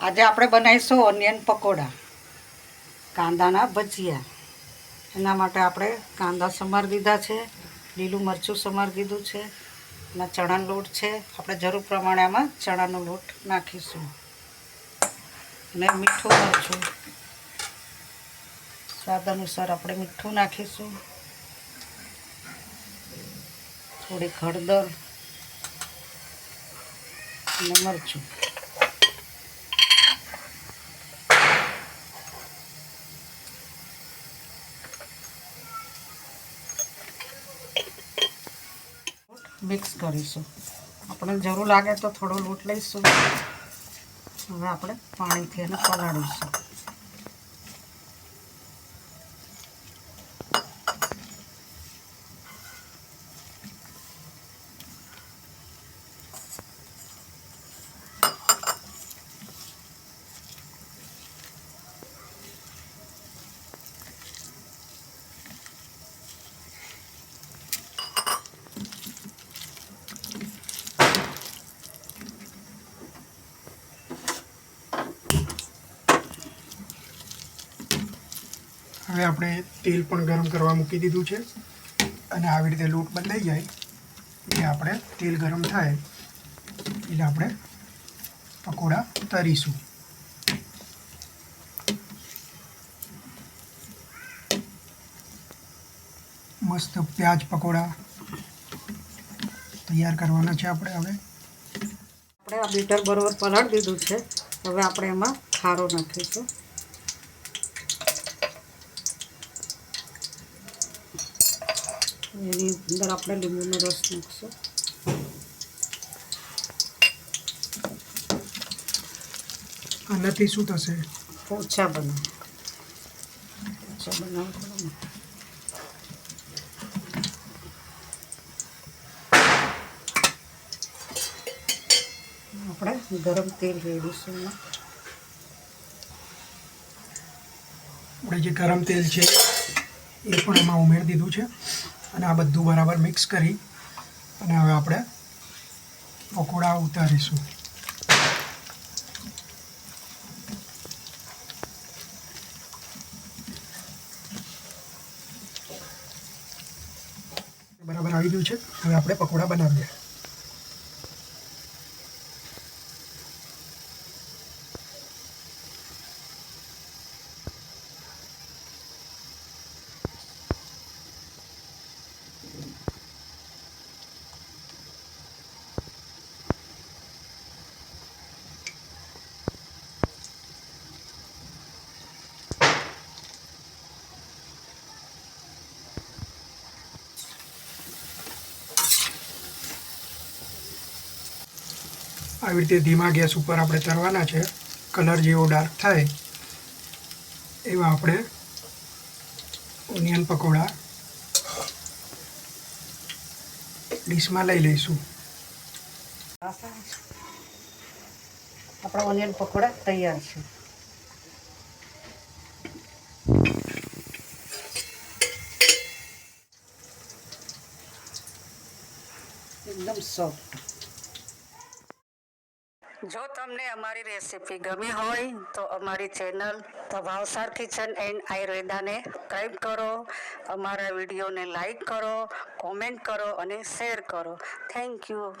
આજે આપણે બનાવીશું ઓનિયન પકોડા. કાંદાના ભજીયા. એના માટે આપણે કાંદા સમાર દીધા છે, લીલું મરચું સમાર દીધું છે અને ચણાનો લોટ છે. આપણે જરૂર પ્રમાણે આમાં ચણાનો લોટ નાખીશું. અને મીઠું મરચું. સ્વાદ અનુસાર આપણે મીઠું નાખીશું. થોડીક હળદર અને મરચું. મિક્સ કરીશું. આપણે જરૂર લાગે તો થોડો લોટ લઈશું. હવે આપણે પાણીથી એને પલાળીશું. હવે આપણે તેલ પણ ગરમ કરવા મૂકી દીધું છે અને આવી રીતે લોટ બંધાઈ જાય એટલે આપણે તેલ ગરમ થાય એટલે આપણે પકોડા તરીશું. મસ્ત પ્યાજ પકોડા તૈયાર કરવાના છે આપણે હવે. આપણે આ બીટર બરોબર પલાળી દીધું છે. હવે આપણે એમાં ખારો નાખીશું. એની અંદર આપણે લીંબુનો રસ નાખીશું આનાથી શું થશે ઓછા બનાવ ઓછા બનાવ આપણે ગરમ તેલ રેડીશું આપણે જે ગરમ તેલ છે એ પણ એમાં ઉમેરી દીધું છે અને આ બધું બરાબર મિક્સ કરી અને હવે આપણે પકોડા ઉતારીશું. બરાબર આવી ગયું છે. હવે આપણે પકોડા બનાવીએ. આવી રીતે ધીમા ગેસ ઉપર આપણે તરવાના છે. કલર જેવો ડાર્ક થાય. એવા આપણે ઓનિયન પકોડા ડીશમાં લઈ લઈશું. આપણા ઓનિયન પકોડા તૈયાર છે. એકદમ સોફ્ટ જો તમને અમારી રેસીપી ગમી હોય, તો અમારી channel the Bhavsar kitchen and આયુર્વેદાને subscribe કરો, અમારા વિડીયોને લાઈક કરો કોમેન્ટ કરો અને શેર કરો. Thank you